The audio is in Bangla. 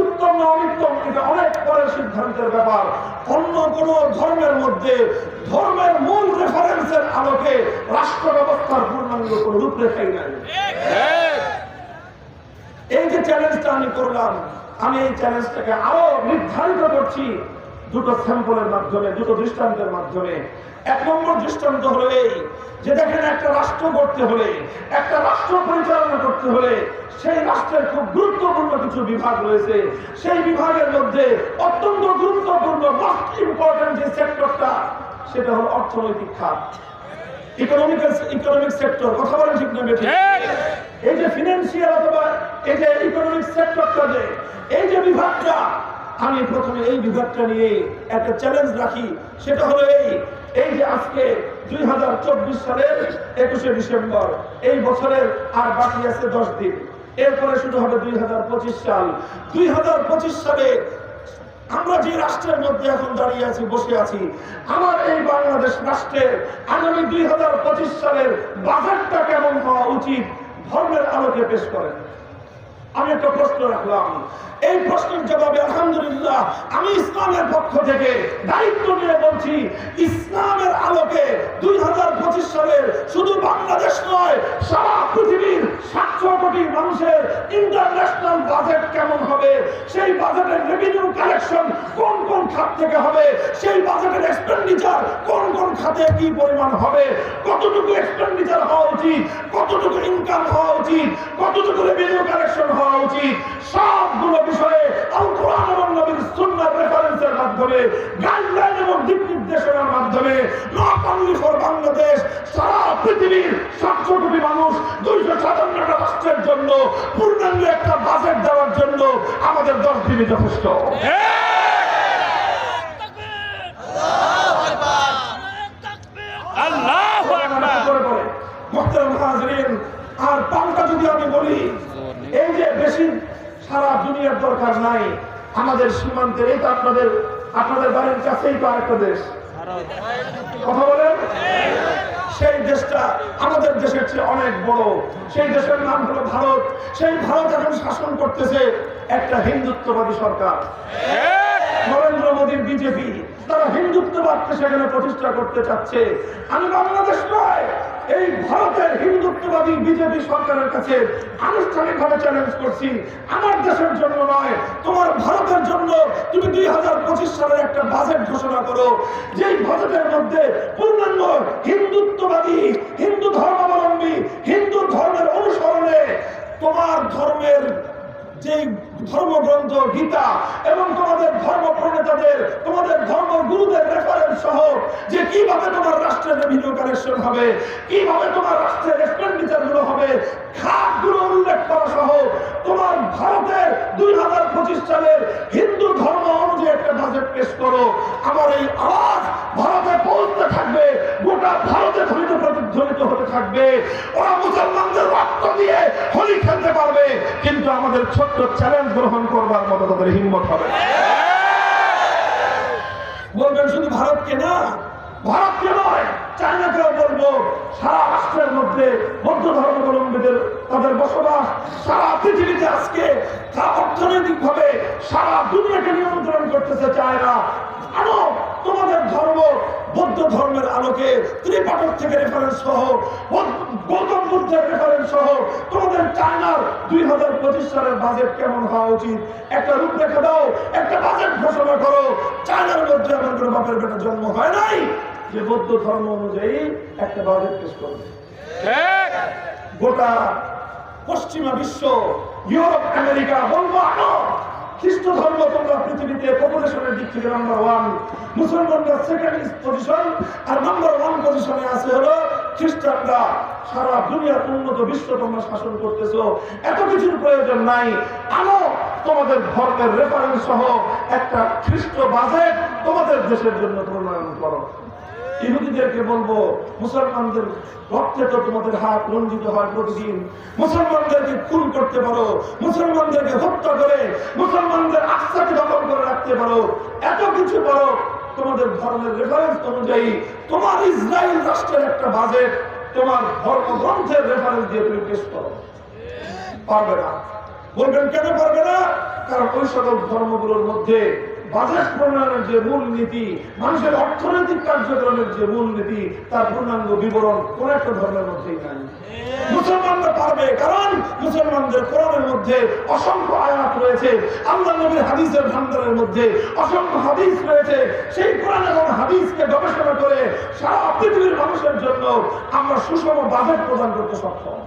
উত্তম এটা অনেক পরে সিদ্ধান্তের ব্যাপার। অন্য কোন ধর্মের মধ্যে, ধর্মের মূল রেফারেন্সের আলোকে রাষ্ট্র ব্যবস্থার পূর্ণাঙ্গ কোন রূপরেখাই নাই। এই যে চ্যালেঞ্জটা আমি করলাম, আমি এই চ্যালেঞ্জটাকে আরও নির্ধারিত করছি। দুটো স্যাম্পলের মাধ্যমে দুটো দৃষ্টান্তের মাধ্যমে। এক নম্বর দৃষ্টান্ত হলো এই যে দেখেন একটা রাষ্ট্র করতে হলে একটা রাষ্ট্র পরিচালনা করতে হলে সেই রাষ্ট্রের খুব গুরুত্বপূর্ণ কিছু বিভাগ রয়েছে। সেই বিভাগের মধ্যে অত্যন্ত গুরুত্বপূর্ণ মোস্ট ইম্পর্টেন্ট যে সেক্টরটা সেটা হলো অর্থনৈতিক খাত। ইকোনমিক ইকোনমিক সেক্টর কথা বলেন ঠিক না এই যে ফিনান্সিয়াল অথবা এই যে ইকোনমিক সেক্টরটা যে এই যে বিভাগটা আমি প্রথমে এই বিভাগটা নিয়ে একটা চ্যালেঞ্জ রাখি। সেটা হলো এই এই যে আজকে দুই হাজার চব্বিশ সালের একুশে ডিসেম্বর, এই বছরের আর বাকি আছে দশ দিন। এরপরে শুরু হবে দুই হাজার পঁচিশ সাল। দুই হাজার পঁচিশ সালে আমরা যে রাষ্ট্রের মধ্যে এখন দাঁড়িয়ে আছি, বসে আছি, আমার এই বাংলাদেশ রাষ্ট্রের আগামী দুই হাজার পঁচিশ সালের বাজারটা কেমন হওয়া উচিত, ধর্মের আলোকে পেশ করেন। আমি একটা প্রশ্ন রাখলাম। এই প্রশ্নের জবাবে আলহামদুলিল্লাহ আমি ইসলামের পক্ষ থেকে দায়িত্ব নিয়ে বলছি, ইসলামের আলোকে দুই হাজার পঁচিশ সালের শুধু বাংলাদেশ নয়, সারা পৃথিবীর সাতশো কোটি মানুষের ইন্টারন্যাশনাল বাজেট কেমন হবে? সেই বাজেটের রেভিনিউ খাত থেকে হবে, সেই বাজেটের এক্সপেন্ডিচার কোন কোন খাতে কি পরিমাণ হবে? কতটুকু এক্সপেন্ডিচার হওয়া উচিত? কতটুকু ইনকাম হওয়া উচিত? কতটুকু রেভিনিউ কালেকশন হওয়া উচিত? সবগুলো বিষয়ে কোরআন এবং নবীর সুন্নাহ রেফারেন্সের মাধ্যমে গাইডলাইন এবং দিক নির্দেশনার মাধ্যমে নট অনলি ফর বাংলাদেশ, সারা পৃথিবীর সাতশো কোটি মানুষ দুইশো সাতান্নটা রাষ্ট্রের জন্য, পূর্ণাঙ্গ একটা বাজেট দেওয়ার জন্য আমাদের দশ দিনই যথেষ্ট আল্লাহ করে করে। মোহতারাম হাজরিন, আর পাল্টা যদি আমি বলি এই যে বেশি সারা দুনিয়ার দরকার নাই, আমাদের সীমান্তের, এই তো আপনাদের আপনাদের বাড়ির কাছেই তো আরেকটা দেশ। কথা বলেন? সেই দেশটা আমাদের দেশের চেয়ে অনেক বড়। সেই দেশের নাম হলো ভারত। সেই ভারত এখন শাসন করতেছে একটা হিন্দুত্ববাদী সরকার নরেন্দ্র মোদীর বিজেপি তারা আমার দেশের জন্য নয়, তোমার ভারতের জন্য তুমি দুই হাজার পঁচিশ সালের একটা বাজেট ঘোষণা করো। যেই বাজেটের মধ্যে পূর্ণাঙ্গ হিন্দুত্ববাদী হিন্দু ধর্মাবলম্বী হিন্দু ধর্মের অনুসরণে তোমার ধর্মের যে ধর্মগ্রন্থ গীতা এবং তোমাদের ধর্ম প্রণেতাদের তোমাদের ধর্ম গুরুদের রেফারেন্স সহ যে কীভাবে সালের হিন্দু ধর্ম অনুযায়ী থাকবে, গোটা ভারতে ধ্বনিত প্রতিধ্বনিত হতে থাকবে। ওরা মুসলমানদের রক্ত দিয়ে হোলি খেলতে পারবে, কিন্তু আমাদের ছোট্ট চ্যালেঞ্জ গ্রহণ করবার মতো তাদের হিম্মত হবে। বলবেন শুধু ভারতকে না? ভারতকে নয় চায়নাকেও বলব, সারা রাষ্ট্রের মধ্যে বৌদ্ধ ধর্মাবলম্বীদের তাদের বসবাস, সারা পৃথিবীতে আজকে তা অর্থনৈতিক ভাবে সারা দুনিয়াকে নিয়ন্ত্রণ করতেছে চায়না, আরও তোমাদের ধর্ম বৌদ্ধ ধর্মের আলোকে ত্রিপাঠক থেকে রেফারেন্স সহ বৌদ্ধ- রেফারেন্স সহ তোমাদের চায়নার দুই হাজার পঁচিশ সালের বাজেট কেমন হওয়া উচিত? একটা রূপরেখা দাও একটা বাজেট ঘোষণা করো। চায়নার মধ্যে এমন কোনো বাপের বেটা জন্ম হয় নাই। যে বৌদ্ধ ধর্ম অনুযায়ী একটা বাজেট পেশ করবে। গোটা পশ্চিমা বিশ্ব ইউরোপ আমেরিকা বলব খ্রিস্ট ধর্ম তোমরা পৃথিবীতে পপুলেশনের দিক থেকে নাম্বার ওয়ান মুসলমানরা সেকেন্ড পজিশন আর নাম্বার ওয়ান পজিশনে আছে হলো খ্রিস্টানরা সারা দুনিয়ার উন্নত বিশ্ব তোমরা শাসন করতেছো। এত কিছুর প্রয়োজন নাই। আনো তোমাদের ধর্মের রেফারেন্স সহ একটা খ্রিস্ট বাজেট তোমাদের দেশের জন্য প্রণয়ন করো। ইহুদিদেরকে বলব, মুসলমানদের রক্তে তো তোমাদের হাত রঞ্জিত হয় প্রতিদিন। মুসলমানদেরকে খুন করতে পারো, মুসলমানদেরকে হত্যা করে, মুসলমানদের আস্থাকে দখল করে রাখতে পারো? এত কিছু পারো তোমাদের ধর্মের রেফারেন্স অনুযায়ী তোমার ইসরায়েল রাষ্ট্রের একটা বাজেট তোমার ধর্মগ্রন্থের রেফারেন্স দিয়ে তুমি পেশ করো। পারবে না। বলবেন কেন পারবে না? কারণ ওই সকল ধর্মগুলোর মধ্যে বাজেট প্রণয়নের যে মূল নীতি, মানুষের অর্থনৈতিক কার্যক্রমের যে মূল নীতি, তার পূর্ণাঙ্গ বিবরণ কোন একটা ধর্মের মধ্যেই নাই। মুসলমানরা পারবে, কারণ মুসলমানদের কোরআনের মধ্যে অসংখ্য আয়াত রয়েছে, আল্লাহ নবীর হাদিসের ভান্ডারের মধ্যে অসংখ্য হাদিস রয়েছে। সেই কোরআন এবং হাদিসকে গবেষণা করে সারা পৃথিবীর মানুষের জন্য আমরা সুষম বাজেট প্রদান করতে সক্ষম।